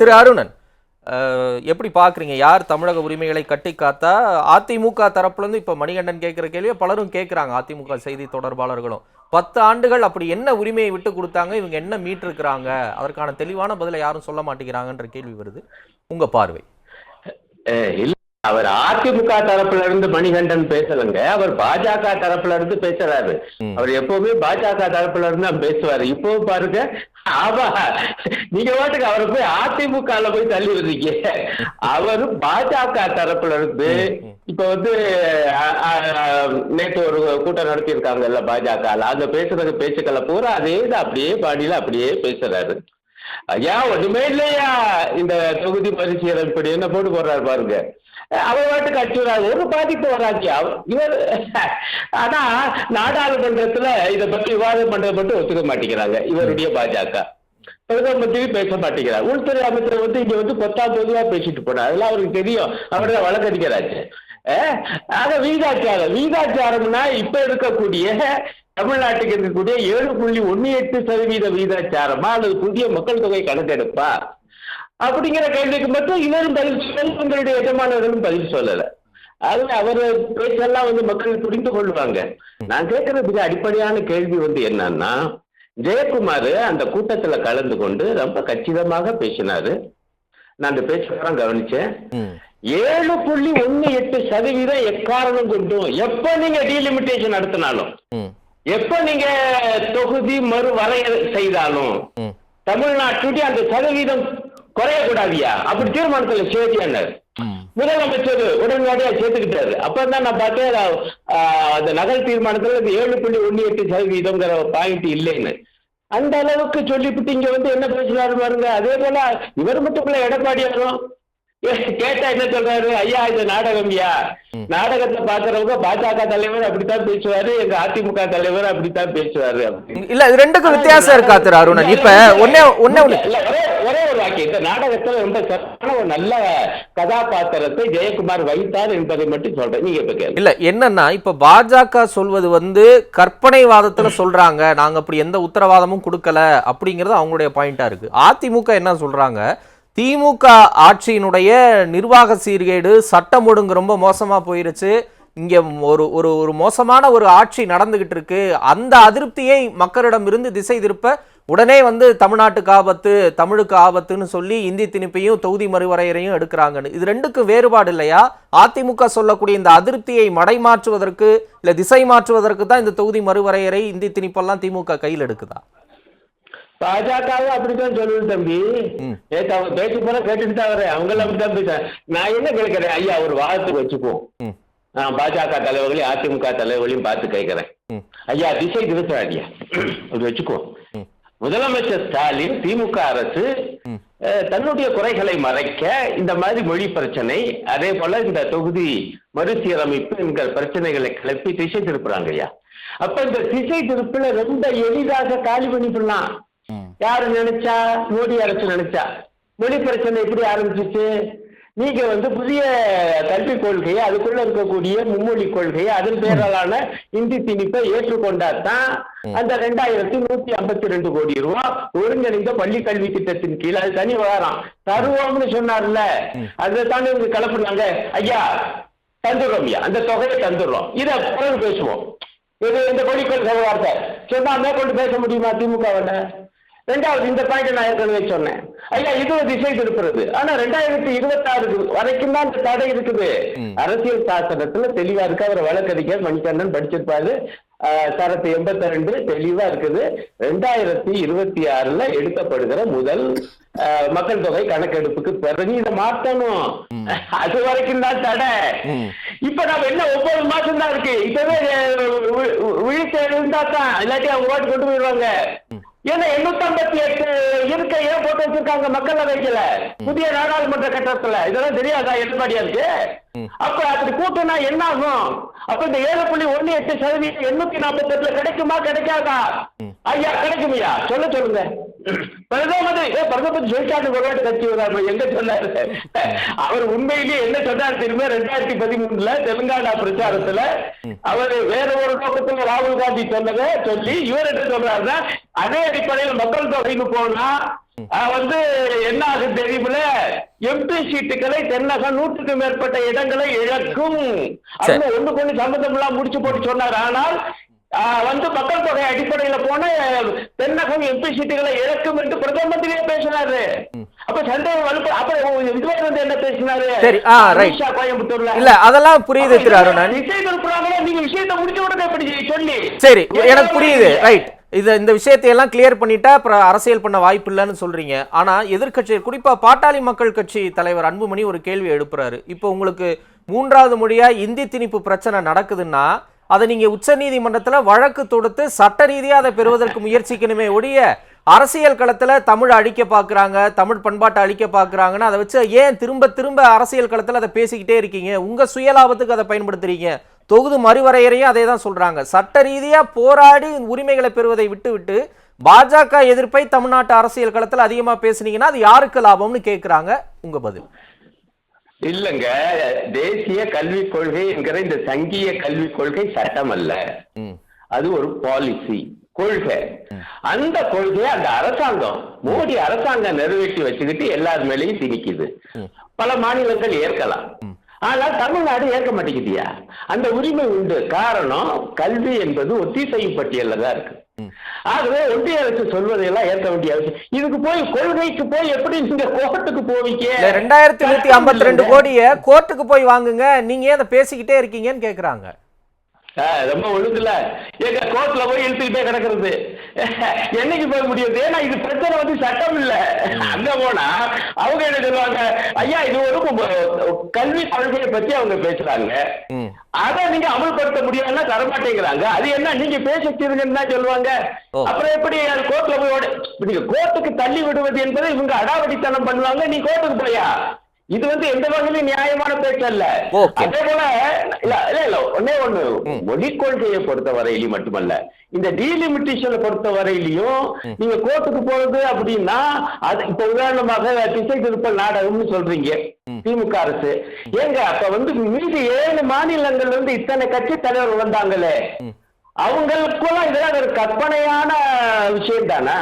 திரு அருணன் எப்படி பார்க்குறீங்க? யார் தமிழக உரிமைகளை கட்டி காத்தா? அதிமுக தரப்புல இருந்து இப்ப மணிகண்டன் கேட்குற கேள்வியை பலரும் கேட்குறாங்க அதிமுக செய்தி தொடர்பாளர்களும். பத்து ஆண்டுகள் அப்படி என்ன உரிமையை விட்டு கொடுத்தாங்க? இவங்க என்ன மீட்டிருக்கிறாங்க? அதற்கான தெளிவான பதிலை யாரும் சொல்ல மாட்டேங்கிறாங்கன்ற கேள்வி வருது. உங்க பார்வை. இல்லை அவர் அதிமுக தரப்புல இருந்து மணிகண்டன் பேசலங்க. அவர் பாஜக தரப்புல இருந்து பேசுறாரு. அவர் எப்பவுமே பாஜக தரப்புல இருந்து தான் பேசுவாரு. இப்போ பாருங்க ஆமா. நீங்க பாட்டுக்கு அவரை போய் அதிமுக போய் தள்ளி விடுறீங்க அவரு பாஜக தரப்புல இருந்து. இப்ப வந்து நேத்து ஒரு கூட்டம் நடத்தி இருக்காங்கல்ல பாஜக அந்த பேசுறது பேச்சுக்களை பூரா அதே தான் அப்படியே பாடியில அப்படியே பேசுறாரு. ஐயா ஒண்ணுமே இல்லையா? இந்த தொகுதி பரிசீலனை என்ன போட்டு போடுறாரு பாருங்க. அவர் பாட்டுக்கு அடிச்சுறாரு ஒரு பாதிப்பு வராதியா இவர் ஆனா நாடாளுமன்றத்துல இதை பத்தி விவாதம் பண்றது மட்டும் ஒத்துக்க மாட்டேங்கிறாங்க. இவருடைய பாஜக. பிரதம மந்திரி பேச மாட்டேங்கிறார். உள்துறை அமைச்சர் வந்து இங்க வந்து பத்தாம் பொதுவா பேசிட்டு போனார். அதெல்லாம் அவருக்கு தெரியும். அவருடைய வழக்கறிஞராச்சு. ஆக வீதாச்சாரம் வீதாச்சாரம்னா இப்ப இருக்கக்கூடிய தமிழ்நாட்டுக்கு இருக்கக்கூடிய ஏழு புள்ளி ஒன்னு எட்டு சதவீத வீதாச்சாரமா அல்லது புதிய மக்கள் தொகை கணக்கெடுப்பா? அப்படிங்கிற கேள்விக்கு மட்டும் இவரும் பதில் சொல்லல உங்களுடைய எஜமானர்களும் பதில் சொல்லல அது அவர் பேச்செல்லாம் வந்து மக்கள் புரிந்து கொள்வாங்க நான் கேட்கறது மிக அடிப்படையான கேள்வி வந்து என்னன்னா ஜெயக்குமார் அந்த கூட்டத்துல கலந்து கொண்டு ரொம்ப கச்சிதமாக பேசினாரு நான் அந்த பேச்செல்லாம் கவனிச்சேன். ஏழு புள்ளி ஒன்னு எட்டு சதவீதம் எக்காரணம் கொண்டும் எப்ப நீங்க டீலிமிட்டேஷன் நடத்தினாலும். எப்ப நீங்க தொகுதி மறு வரையறை செய்தாலும். தமிழ்நாட்டுடைய அந்த சதவீதம் குறையக்கூடாதியா? அப்படி தீர்மானத்துல சேதியானார் ம். முதலமைச்சர் உடனடியா சேர்த்துக்கிட்டாரு. அப்பதான் நான் பார்த்தேன் அந்த நகல் தீர்மானத்துல இந்த ஏழு புள்ளி ஒன்னு எட்டு சதவீதம்ங்கிற பாயிண்ட் இல்லைன்னு. அந்த அளவுக்கு சொல்லிவிட்டு இங்க வந்து என்ன பேசுறாரு பாருங்க அதே போல இவர் மட்டும் இல்ல எடப்பாடியாரும் ஏ, கேட்டா என்ன சொல்றாரு? ஐயா இது நாடகம்யா. நாடகத்தை பாக்குறவங்க பாஜக தலைவர் அப்படித்தான் பேசுவாரு எங்க அதிமுக தலைவர் அப்படித்தான் பேசுவாரு. இல்ல இது ரெண்டுக்கும் வித்தியாசம் இருக்கா திரு அருணன்? இப்ப ஒன்னே ஒன்னே ஒண்ணு இல்ல, ஒரே ஒரே வாக்கியம். இந்த நாடகத்துல ரொம்ப சிறப்பான ஒரு நல்ல கதாபாத்திரத்தை ஜெயக்குமார் வைத்தார் என்பதை மட்டும் சொல்றேன். நீங்க இப்ப இல்ல என்னன்னா இப்ப பாஜக சொல்வது வந்து கற்பனைவாதத்துல சொல்றாங்க. நாங்க அப்படி எந்த உத்தரவாதமும் கொடுக்கல அப்படிங்கறது அவங்களுடைய பாயிண்டா இருக்கு. அதிமுக என்ன சொல்றாங்க? திமுக ஆட்சியினுடைய நிர்வாக சீர்கேடு சட்டம் ஒழுங்கு ரொம்ப மோசமாக போயிருச்சு. இங்கே ஒரு ஒரு ஒரு மோசமான ஒரு ஆட்சி நடந்துகிட்டு இருக்கு. அந்த அதிருப்தியை மக்களிடம் இருந்து திசை திருப்ப உடனே வந்து தமிழ்நாட்டுக்கு ஆபத்து தமிழுக்கு ஆபத்துன்னு சொல்லி இந்தி திணிப்பையும் தொகுதி மறுவரையறையும் எடுக்கிறாங்கன்னு. இது ரெண்டுக்கும் வேறுபாடு இல்லையா? அதிமுக சொல்லக்கூடிய இந்த அதிருப்தியை மடை மாற்றுவதற்கு இல்லை திசை மாற்றுவதற்கு தான் இந்த தொகுதி மறுவரையறை இந்தி திணிப்பெல்லாம் திமுக கையில் எடுக்குதா? பாஜகவும் அப்படித்தான் சொல்லுது தம்பி. நேத்து அவங்க பேச்சு போல கேட்டுட்டு தான் வரேன் அவங்களும் அப்படித்தான் பேசுறேன். நான் என்ன கேட்கிறேன்? ஐயா ஒரு வாதத்துக்கு வச்சுப்போம் ம். நான் பாஜக தலைவர்களையும் அதிமுக தலைவர்களையும் பார்த்து கேட்கிறேன். ஐயா திசை திருத்தாடியா அது வச்சுக்கோ. முதலமைச்சர் ஸ்டாலின் திமுக அரசு தன்னுடைய குறைகளை மறைக்க இந்த மாதிரி மொழி பிரச்சனை அதே போல இந்த தொகுதி மறுசீரமைப்பு என்கிற பிரச்சனைகளை கிளப்பி திசை திருப்புறாங்க ஐயா அப்ப இந்த திசை திருப்புல ரொம்ப எளிதாக காலி பண்ணிவிடலாம் யாரு நினைச்சா? மோடி அரசு நினைச்சா? மொழி பிரச்சனை எப்படி ஆரம்பிச்சிச்சு? நீங்க வந்து புதிய கல்விக் கொள்கையை அதுக்குள்ள இருக்கக்கூடிய மும்மொழி கொள்கையை அதன் பேராலான இந்தி திணிப்பை ஏற்றுக்கொண்டாதான் அந்த ரெண்டாயிரத்தி நூத்தி ஐம்பத்தி ரெண்டு கோடி ரூபாய் ஒருங்கிணைந்த பள்ளி கல்வி திட்டத்தின் கீழ். அது தனி விவகாரம். தருவோம்னு சொன்னார்ல. அதை தானே இவங்க கலப்புனாங்க? ஐயா தந்துடுறோம் ஐயா. அந்த தொகையை தந்துடுறோம். இதை பிறகு பேசுவோம். இது இந்த கொடிக்கொள் வார்த்தை சொன்னா மேற்கொண்டு பேச முடியுமா திமுகவில்? ரெண்டாவது இந்த பாயிண்ட் நான் ஏற்கனவே சொன்னேன். ஐயா இது ஒரு திசை திருப்புறது. ஆனா ரெண்டாயிரத்தி இருபத்தி ஆறு வரைக்கும் தான் இந்த தடை இருக்குது. அரசியல் சாசனத்துல தெளிவா இருக்கு. அவர் வழக்கறிஞர் மணிகண்டன் படிச்சிருப்பாரு. சரத்து எண்பத்தி ரெண்டு தெளிவா இருக்குது. ரெண்டாயிரத்தி இருபத்தி ஆறுல எடுக்கப்படுகிற முதல் மக்கள் தொகை கணக்கெடுப்புக்கு பிறகு இதை மாற்றணும் அது வரைக்கும் தான் தடை. இப்ப நம்ம என்ன ஒன்பது மாசம் தான் இருக்கு. இப்பவே விழித்து இருந்தா தான். இல்லாட்டி அவங்க ஓட்டு கொண்டு போயிடுவாங்க. ஏன்னா எண்ணூத்தி ஐம்பத்தி எட்டு இருக்க ஏன் போட்டு வச்சிருக்காங்க மக்களவைக்குல புதிய நாடாளுமன்ற கட்டத்துல இதெல்லாம் தெரியாதா எடப்பாடியாருக்கு அப்ப அப்படி கூட்டினா என்ன ஆகும் அப்ப இந்த ஏழு புள்ளி ஒண்ணு எட்டு சதவீதம் எண்ணூத்தி நாற்பத்தி எட்டுல கிடைக்குமா கிடைக்காதா? ஐயா கிடைக்குமையா? சொல்ல சொல்லுங்க. பிரதமர் ஏ பிரதமர் சொல்லிட்டாரு வாட்டி கட்சி வராரு எங்க சொன்னாரு? அவர் உண்மையிலேயே என்ன சொன்னார் தெரியுமா? ரெண்டாயிரத்தி பதிமூணுல தெலுங்கானா பிரச்சாரத்துல அவர் வேற ஒரு நோக்கத்துல ராகுல் காந்தி சொன்னதை சொல்லி இவர் என்ன சொல்றாருன்னா அதே அடிப்படையில் மக்கள் தொகைன்னு போனா வந்து என்ன ஆகுது தெரியுமில எம்பி சீட்டுகளை தென்னகம் நூற்றுக்கு மேற்பட்ட இடங்களை இழக்கும். அப்படின்னு ஒண்ணு கொண்டு சம்பந்தம் எல்லாம் முடிச்சு போட்டு சொன்னார். ஆனால் வந்து மக்கள் தொகை அடிப்படையில போன தென்னகம் எம்பி சீட்டுகளை இழக்கும் என்று பிரதம மந்திரியே பேசினாரு. அப்ப சந்தேகம் வலுப்பு அப்ப இதுவரை வந்து என்ன பேசினாரு? சரி, ஆ. அமித்ஷா கோயம்புத்தூர்ல. இல்ல அதெல்லாம் புரியுது திரு அருணன். விஷயம் இருக்கிறாங்களா நீங்க விஷயத்தை முடிச்ச உடனே இப்படி சொல்லி? சரி எனக்கு புரியுது ரைட் இது இந்த விஷயத்தை எல்லாம் கிளியர் பண்ணிட்டா அப்புறம் அரசியல் பண்ண வாய்ப்பு இல்லைன்னு சொல்றீங்க. ஆனா எதிர்க்கட்சி குறிப்பா பாட்டாளி மக்கள் கட்சி தலைவர் அன்புமணி ஒரு கேள்வி எழுப்புறாரு. இப்போ உங்களுக்கு மூன்றாவது மொழியா இந்தி திணிப்பு பிரச்சனை நடக்குதுன்னா அதை நீங்கள் உச்சநீதிமன்றத்தில் வழக்கு தொடுத்து சட்ட ரீதியாக அதை பெறுவதற்கு முயற்சிக்கணுமே ஒழிய அரசியல் களத்தில் தமிழ் அழிக்க பார்க்குறாங்க தமிழ் பண்பாட்டை அழிக்க பார்க்குறாங்கன்னு அதை வச்சு ஏன் திரும்ப திரும்ப அரசியல் களத்தில் அதை பேசிக்கிட்டே இருக்கீங்க? உங்கள் சுயலாபத்துக்கு அதை பயன்படுத்துறீங்க. தொகுதி மறுவரையறையும் அதே தான் சொல்கிறாங்க சட்ட ரீதியாக போராடி உரிமைகளை பெறுவதை விட்டுவிட்டு பாஜக எதிர்ப்பை தமிழ்நாட்டு அரசியல் களத்தில் அதிகமாக பேசுனீங்கன்னா அது யாருக்கு லாபம்னு கேட்குறாங்க உங்கள் பதில். இல்லங்க தேசிய கல்விக் கொள்கை என்கிற இந்த சங்கிய கல்விக் கொள்கை சட்டம் அல்ல. அது ஒரு பாலிசி கொள்கை. அந்த கொள்கையை அந்த அரசாங்கம் மோடி அரசாங்கம் நிறைவேற்றி வச்சுக்கிட்டு எல்லார் மேலேயும் திணிக்குது. பல மாநிலங்கள் ஏற்கலாம். ஆனால் தமிழ்நாடு ஏற்க மாட்டேங்குதியா? அந்த உரிமை உண்டு. காரணம் கல்வி என்பது ஒத்திசைவு பட்டியல்ல தான் இருக்கு. ஆகவே ஒன்றிய அரசு சொல்வதையெல்லாம் ஏற்க வேண்டிய அவசியம். இதுக்கு போய் கொள்கைக்கு போய் எப்படி நீங்க கோர்ட்டுக்கு போவீங்க? ரெண்டாயிரத்தி நூத்தி ஐம்பத்தி ரெண்டு கோடிய கோர்ட்டுக்கு போய் வாங்குங்க. நீங்க ஏன் அதை பேசிக்கிட்டே இருக்கீங்கன்னு கேக்குறாங்க. ரொம்ப ஒழுங்குல எங்க கோர்ட்ல போய் இழுத்துக்கிட்டே கிடக்குறது. என்னைக்கு போய் முடியுது? ஏன்னா இது பிரச்சனை வந்து சட்டம் இல்ல. அங்க போனா அவங்க என்ன சொல்லுவாங்க? ஐயா இது ஒரு கல்வி கொள்கையை பத்தி அவங்க பேசுறாங்க. அதை நீங்க அமல்படுத்த முடியாதுன்னா தரமாட்டேங்கிறாங்க அது என்ன? நீங்க பேசிக்கிறீங்கன்னு தான் சொல்லுவாங்க. அப்புறம் எப்படி அது கோர்ட்ல போய் ஓட- நீங்க கோர்ட்டுக்கு தள்ளி விடுவது என்பதை இவங்க அடாவடித்தனம் பண்ணுவாங்க. நீ கோர்ட்டுக்கு போயா? இது வந்து எந்த வகையிலும் நியாயமான பேச்சு அல்ல. அதே போல இல்ல இல்ல இல்ல ஒன்னே ஒண்ணு. மொழிக் கொள்கையை பொறுத்த வரையிலும் மட்டுமல்ல. இந்த டீலிமிட்டேஷனை பொறுத்த வரையிலையும் நீங்க கோர்ட்டுக்கு போறது அப்படின்னா அது இப்ப உதாரணமாக திசை திருப்பல் நாடகம்னு சொல்றீங்க திமுக அரசு. ஏங்க அப்ப வந்து மீதி ஏழு மாநிலங்கள்ல இருந்து இத்தனை கட்சி தலைவர் வந்தாங்களே. அவங்களுக்குள்ள இதெல்லாம் ஒரு கற்பனையான விஷயம் தானா?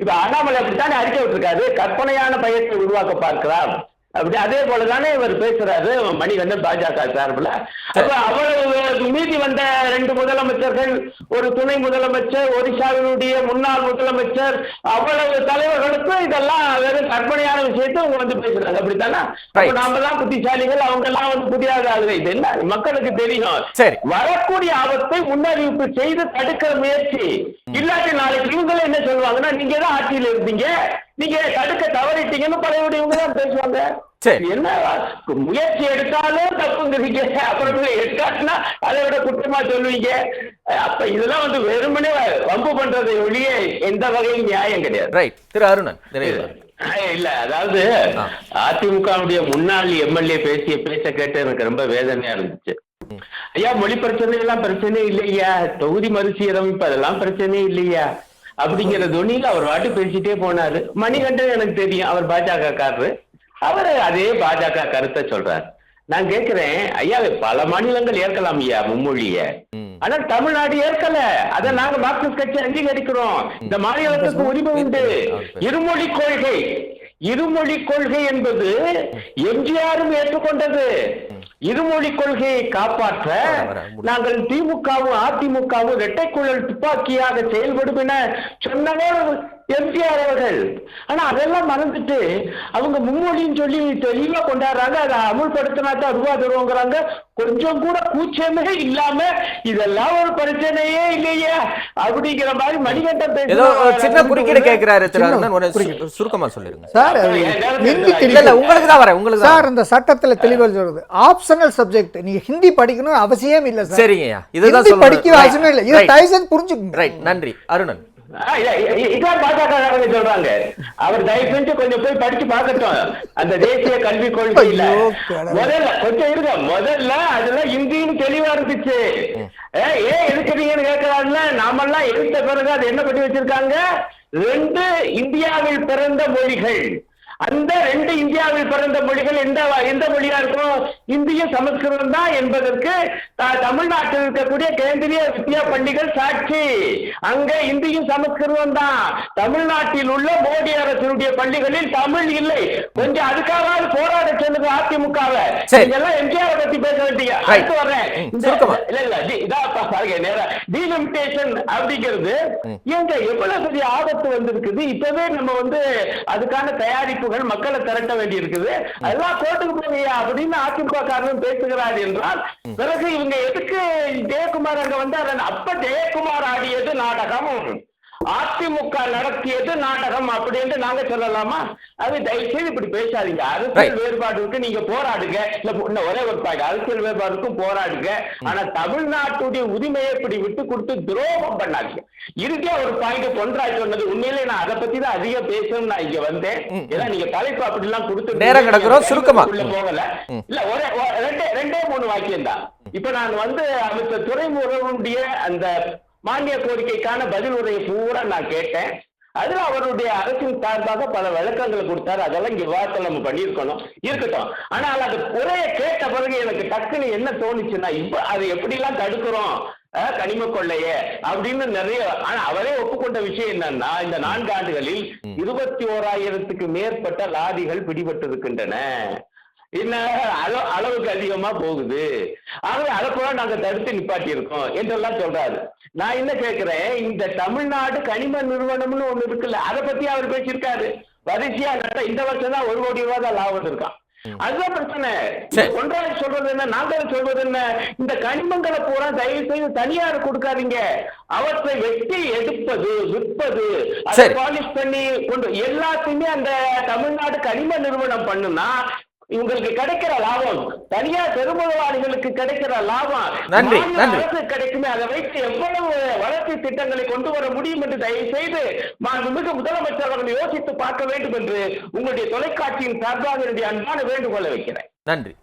இப்ப அண்ணாமலை அப்படித்தானே அறிக்கை விட்டுருக்காரு. கற்பனையான பயத்தை உருவாக்க பார்க்கிறார். அப்படி அதே போலதானே இவர் பேசுறாரு மணிகண்டன் பாஜக சார்பில். அப்ப அவ்வளவு மீதி வந்த ரெண்டு முதலமைச்சர்கள் ஒரு துணை முதலமைச்சர் ஒரிசாவினுடைய முன்னாள் முதலமைச்சர் அவ்வளவு தலைவர்களுக்கும் இதெல்லாம் வெறும் கற்பனையான விஷயத்தை அவங்க வந்து பேசுறாங்க. அப்படித்தானே. நாம தான் புத்திசாலிகள் அவங்க எல்லாம் வந்து புதிய இது என்ன? மக்களுக்கு தெரியும். வரக்கூடிய ஆபத்தை முன்னறிவிப்பு செய்து தடுக்கிற முயற்சி. இல்லாட்டி நாளைக்கு இவங்களே என்ன சொல்லுவாங்கன்னா நீங்க தான் ஆட்சியில் இருந்தீங்க? நீங்க தடுக்க தவறிட்டீங்கன்னு பழையபடியவங்க தான் பேசுவாங்க. சரி. என்ன முயற்சி எடுத்தாலும் தப்புங்கிறீங்க அப்புறம் எடுக்காட்டினா அதை விட குற்றமா சொல்லுவீங்க. அப்ப இதெல்லாம் வந்து வெறுமனே வம்பு பண்றதை ஒழிய எந்த வகையும் நியாயம் கிடையாது. ரைட் திரு அருணன் இல்ல. அதாவது. அதிமுகவுடைய முன்னாள் எம்எல்ஏ பேசிய பேச்ச கேட்டு எனக்கு ரொம்ப வேதனையா இருந்துச்சு. ஐயா மொழி பிரச்சனை எல்லாம் பிரச்சனை இல்லையா? தொகுதி மறுசீரமைப்பு அதெல்லாம் பிரச்சனை இல்லையா? அப்படிங்கிற துணியில அவர் வாட்டு பேசிட்டே போனாரு. மணிகண்டன் எனக்கு தெரியும். அவர் பாஜக காரரு அவர் அதே பாஜக கருத்தை சொல்றாரு. நான் கேக்குறேன் ஐயா பல மாநிலங்கள் ஏற்கலாம் ஐயா மும்மொழிய. ம். ஆனால் தமிழ்நாடு ஏற்கல. அதை நாங்க மார்க்சிஸ்ட் கட்சி அங்கீகரிக்கிறோம். இந்த மாநிலத்துக்கு உரிமை உண்டு. இருமொழி கொள்கை. இருமொழி கொள்கை என்பது எம்ஜிஆரும் ஏற்றுக்கொண்டது. இருமொழி கொள்கையை காப்பாற்ற நாங்கள் திமுகவும் அதிமுகவும் இரட்டைக்குழல் துப்பாக்கியாக செயல்படும் என சொன்னவர் எம்ஜிஆர் அவர்கள். ஆனா அதெல்லாம் மறந்துட்டு அவங்க மும்மொழின்னு சொல்லி தெளிவா கொண்டாடுறாங்க. அதை அமுல்படுத்தினா தான் ரூபா தருவோங்கிறாங்க. கொஞ்சம் கூட கூச்சமே இல்லாம இதெல்லாம் ஒரு பிரச்சனையே இல்லையா அப்படிங்கிற மாதிரி மணிகண்டன் ஏதோ சின்ன குறுக்கீடு குறுக்கீடு. சுருக்கமா சொல்லிருங்க சார் உங்களுக்கு தான் வரேன் உங்களுக்கு தான் சார் இந்த சட்டத்துல தெளிவாக சொல்றது. ஆப்ஷனல் சப்ஜெக்ட் நீங்க ஹிந்தி படிக்கணும் அவசியம் இல்ல சார். சரிங்கய்யா. இதுதான் படிக்க அவசியமே இல்லை. இதை தயவுசெய்து புரிஞ்சுக்கோங்க ரைட் நன்றி. அருணன். இதான் பாஜக சொல்றாங்க. அவர் தயவு செஞ்சு கொஞ்சம் போய் படிச்சு பார்க்கட்டும். அந்த தேசிய கல்விக் கொள்கையில. முதல்ல கொஞ்சம் இருங்க. முதல்ல அதுல இந்தியும் தெளிவா இருந்துச்சு. ஏ, ஏன் எதுக்குறீங்கன்னு கேட்கறாருல நாமெல்லாம் எடுத்த பிறகு அது என்ன பண்ணி வச்சிருக்காங்க? ரெண்டு இந்தியாவில் பிறந்த மொழிகள். அந்த ரெண்டு இந்தியாவில் பிறந்த மொழிகள் எந்த எந்த மொழியா இருக்கும் இந்திய சமஸ்கிருதம் தான் என்பதற்கு தமிழ்நாட்டில் இருக்கக்கூடிய கேந்திரிய வித்யா பள்ளிகள் சாட்சி. அங்க இந்தியும் சமஸ்கிருதம் தான். தமிழ்நாட்டில் உள்ள மோடி அரசினுடைய பள்ளிகளில் தமிழ் இல்லை. கொஞ்சம் அதுக்காக போராட சொல்லுங்க அதிமுகவை. இதெல்லாம் எம்ஜிஆர் பத்தி பேச வேண்டிய. அடுத்து சுருக்கமா. இல்ல இல்ல டி- இதா பா- பாருங்க நேரா. டீலிமிட்டேஷன் அப்படிங்கிறது ஏங்க எவ்வளவு பெரிய ஆபத்து வந்திருக்குது? இப்பவே நம்ம வந்து அதுக்கான தயாரிப்புகள் மக்களை திரட்ட வேண்டி இருக்குது அதெல்லாம் கோர்ட்டுக்கு போங்கய்யா அப்படின்னு அதிமுக காரரும் பேசுகிறார் என்றால் பிறகு இவங்க எதுக்கு ஜெயக்குமார் அங்க வந்தார்? அப்ப ஜெயக்குமார் ஆடியது நாடகம். அதிமுக நடத்தியது நாடகம் அப்படின்னு நாங்க சொல்லலாமா? அது தயவுசெய்து இப்படி பேசாதீங்க. அரசியல். வேறுபாடுக்கு நீங்க போராடுங்க. இல்ல ஒரே ஒரு பாயிண்ட். அரசியல் வேறுபாடுக்கும் போராடுங்க. ஆனா தமிழ்நாட்டுடைய உரிமையை இப்படி விட்டு கொடுத்து துரோகம் பண்ணாதீங்க. இறுதியா ஒரு பாயிண்ட் பொன்ராய் சொன்னது. உண்மையிலே நான் அதை பத்தி தான் அதிகம் பேசணும்னு நான் இங்க வந்தேன். ஏன்னா நீங்க தலைப்பு அப்படி எல்லாம் கொடுத்து நேரம் கிடக்குறோம், சுருக்கமா. போகல. இல்ல ஒரே ரெண்டே ரெண்டே மூணு வாக்கியம் தான் இப்ப நான் வந்து அமைச்சர் துறைமுகனுடைய அந்த மானிய கோரிக்கைக்கான பதில் உரையை பூரா நான் கேட்டேன். அதுல அவருடைய அரசின் சார்பாக பல விளக்கங்களை கொடுத்தாரு. அதெல்லாம் இங்க விவாதத்தில் நம்ம பண்ணியிருக்கணும். இருக்கட்டும். ஆனால் அது உரையை கேட்ட பிறகு எனக்கு டக்குன்னு என்ன தோணுச்சுன்னா இப்ப அதை எப்படிலாம் தடுக்கிறோம்? கனிம கொள்ளைய அப்படின்னு நிறைய ஆனா அவரே ஒப்புக்கொண்ட விஷயம் என்னன்னா இந்த நான்கு ஆண்டுகளில் இருபத்தி ஓராயிரத்துக்கு மேற்பட்ட லாரிகள் பிடிபட்டு இருக்கின்றன என்ன? அளவு அளவுக்கு அதிகமா போகுது. ஆகவே அதை கூட நாங்க தடுத்து நிப்பாட்டி இருக்கோம் என்றெல்லாம் சொல்றாரு. நான் என்ன கேட்கிறேன்? இந்த தமிழ்நாடு கனிம நிறுவனம்னு ஒண்ணு இருக்குல்ல அதை பத்தி அவர் பேசியிருக்காரு. வரிசையா நட்ட இந்த வருஷம் தான் ஒரு கோடி ரூபாய் தான் லாபம் இருக்கான் அதுதான் பிரச்சனை. சரி. ஒன்றாக சொல்றது என்ன? நாங்கள் சொல்வது என்ன? இந்த கனிமங்களை பூரா தயவு செய்து தனியார் கொடுக்காதீங்க. அவற்றை வெட்டி எடுப்பது விற்பது அதை. பாலிஷ் பண்ணி கொண்டு எல்லாத்தையுமே அந்த தமிழ்நாடு கனிம நிறுவனம் பண்ணுனா இவங்களுக்கு கிடைக்கிற லாபம் தனியார் பெருமுதலாளிகளுக்கு கிடைக்கிற லாபம் நன்றி. அரசு கிடைக்குமே அதை வைத்து எவ்வளவு வளர்ச்சி திட்டங்களை கொண்டு வர முடியும் என்று தயவு செய்து மாண்புமிகு முதலமைச்சர் அவர்கள் யோசித்து பார்க்க வேண்டும் என்று உங்களுடைய தொலைக்காட்சியின் சார்பாக என்னுடைய அன்பான வேண்டுகோளை வைக்கிறேன். நன்றி.